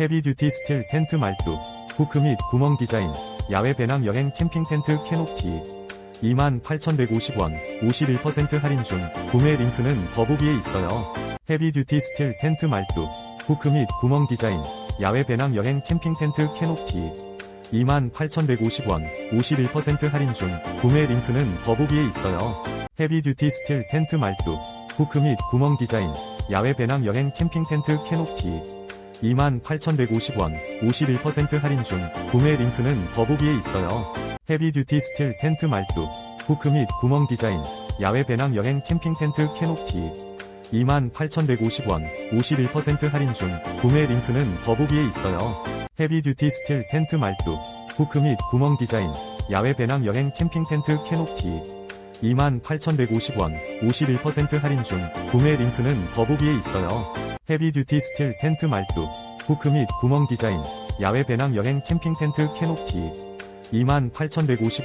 헤비듀티 스틸 텐트 말뚝, 후크 및 구멍 디자인, 야외 배낭 여행 캠핑 텐트 캐노피. 28,150원, 51% 할인 중, 구매 링크는 더보기에 있어요. 헤비듀티 스틸 텐트 말뚝, 후크 및 구멍 디자인, 야외 배낭 여행 캠핑 텐트 캐노피. 28,150원, 51% 할인 중, 구매 링크는 더보기에 있어요. 헤비듀티 스틸 텐트 말뚝, 후크 및 구멍 디자인, 야외 배낭 여행 캠핑 텐트 캐노피. 28,150원, 51% 할인 중, 구매 링크는 더보기에 있어요. 헤비듀티 스틸 텐트 말뚝, 후크 및 구멍 디자인, 야외 배낭 여행 캠핑 텐트 캐노피. 28,150원, 51% 할인 중, 구매 링크는 더보기에 있어요. 헤비듀티 스틸 텐트 말뚝, 후크 및 구멍 디자인, 야외 배낭 여행 캠핑 텐트 캐노피. 28,150원, 51% 할인 중, 구매 링크는 더보기에 있어요. 헤비듀티 스틸 텐트 말뚝, 후크 및 구멍 디자인, 야외 배낭 여행 캠핑 텐트 캐노피. 28,150원,